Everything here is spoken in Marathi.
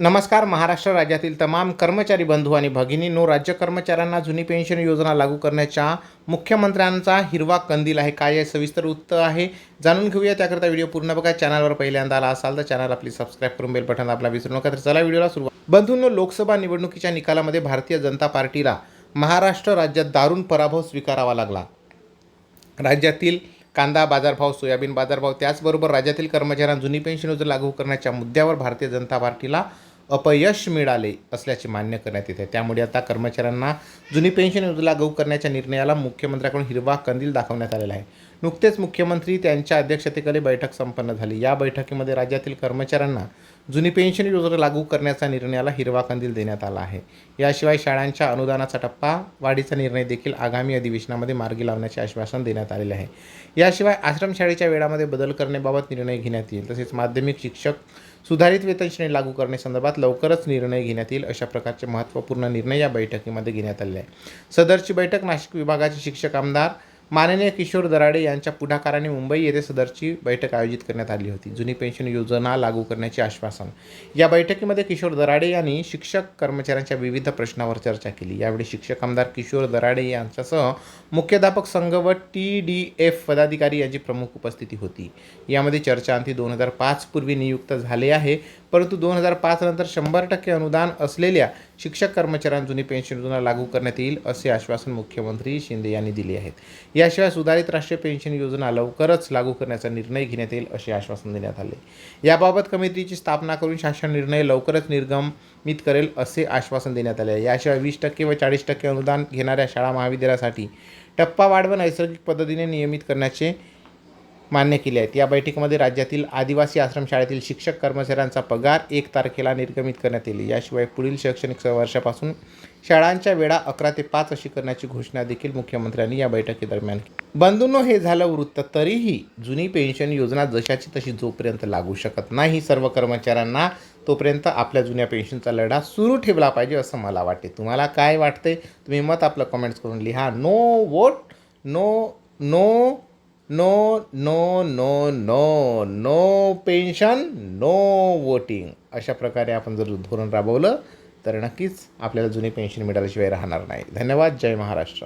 नमस्कार महाराष्ट्र राज्यातील तमाम कर्मचारी बंधू आणि भगिनींनो राज्य कर्मचाऱ्यांना जुनी पेन्शन योजना लागू करण्याच्या मुख्यमंत्र्यांचा हिरवा कंदील आहे. काय आहे? सविस्तर उत्तर आहे. जाणून घेऊया. त्याकरता व्हिडिओ पूर्ण बघा. चॅनलवर पहिल्यांदा आला असाल तर चॅनल आपली सबस्क्राईब करून बेल बटन आपला विसरू नका. तर चला व्हिडिओला सुरुवात. बंधूंनो लोकसभा निवडणुकीच्या निकालामध्ये भारतीय जनता पार्टीला महाराष्ट्र राज्यात दारुण पराभव स्वीकारावा लागला. राज्यातील कांदा बाजारभाव सोयाबीन बाजारभाव त्याचबरोबर राज्यातील कर्मचाऱ्यांना जुनी पेन्शन योजना लागू करण्याच्या मुद्द्यावर भारतीय जनता पार्टीला अपयश मिळाले असल्याचे मान्य करण्यात येते. त्यामुळे आता कर्मचाऱ्यांना जुनी पेन्शन योजना लागू करण्याच्या निर्णयाला मुख्यमंत्र्याकडून हिरवा कंदील दाखवण्यात आलेला आहे. नुकतेच मुख्यमंत्री त्यांच्या अध्यक्षतेखाली बैठक संपन्न झाली. या बैठकीमध्ये राज्यातील कर्मचाऱ्यांना जुनी पेन्शन योजना लागू करण्याचा निर्णयाला हिरवा कंदील देण्यात आला आहे. याशिवाय शाळांच्या अनुदानाचा टप्पा वाढीचा निर्णय देखील आगामी अधिवेशनामध्ये मार्गी लावण्याचे आश्वासन देण्यात आलेले आहे. याशिवाय आश्रमशाळेच्या वेळामध्ये बदल करण्याबाबत निर्णय घेण्यात येईल. तसेच माध्यमिक शिक्षक सुधारित वेतन श्रेणी लागू करण्यासंदर्भात लवकरच निर्णय घेण्यात येईल अशा प्रकारचे महत्त्वपूर्ण निर्णय या बैठकीमध्ये घेण्यात आले आहे सदरची बैठक नाशिक विभागाचे शिक्षक आमदार माननीय किशोर दराडे यांच्या पुढाकाराने मुंबई येथे सदरची बैठक आयोजित करण्यात आली होती. जुनी पेन्शन योजना लागू करण्याचे आश्वासन. या बैठकीमध्ये किशोर दराडे यांनी शिक्षक कर्मचाऱ्यांच्या विविध प्रश्नावर चर्चा केली. यावेळी शिक्षक आमदार किशोर दराडे यांच्यासह मुख्याध्यापक संघ व टी डी एफ पदाधिकारी यांची प्रमुख उपस्थिती होती. यामध्ये चर्चाअंती दोन हजार पाच पूर्वी नियुक्त झाले आहे. परंतु दोन हजार पाच नंतर शंभर टक्के अनुदान असलेल्या शिक्षक कर्मचाऱ्यांना जुनी पेन्शन योजना लागू करण्यात येईल असे आश्वासन मुख्यमंत्री शिंदे यांनी दिले आहेत. याशिवाय सुधारित राष्ट्रीय पेन्शन योजना लवकरच लागू करण्याचा निर्णय घेण्यात येईल असे आश्वासन देण्यात आले. याबाबत कमिटीची स्थापना करून शासन निर्णय लवकरच निर्गमित करेल असे आश्वासन देण्यात आले. याशिवाय वीस टक्के व चाळीस टक्के अनुदान घेणाऱ्या शाळा महाविद्यालयासाठी टप्पावाढ व नैसर्गिक पद्धतीने नियमित करण्याचे मान्य केले आहेत. या बैठकीमध्ये राज्यातील आदिवासी आश्रमशाळेतील शिक्षक कर्मचाऱ्यांचा पगार एक तारखेला निर्गमित करण्यात येईल. याशिवाय पुढील शैक्षणिक वर्षापासून शाळांच्या वेळा अकरा ते पाच अशी करण्याची घोषणा देखील मुख्यमंत्र्यांनी या बैठकीदरम्यान केली. बंधूंनो हे झालं वृत्त. तरीही जुनी पेन्शन योजना जशाची तशी जोपर्यंत लागू शकत नाही सर्व कर्मचाऱ्यांना तोपर्यंत आपल्या जुन्या पेन्शनचा लढा सुरू ठेवला पाहिजे असं मला वाटते तुम्हाला काय वाटते तुम्ही मत आपलं कमेंट्स करून लिहा. No vote no no no no no no no pension no voting अशा प्रकारे आपण जर धोरण राबवलं तर नक्कीच आपल्याला जुनी पेन्शन मिळाल्याशिवाय राहणार नाही. धन्यवाद. जय महाराष्ट्र.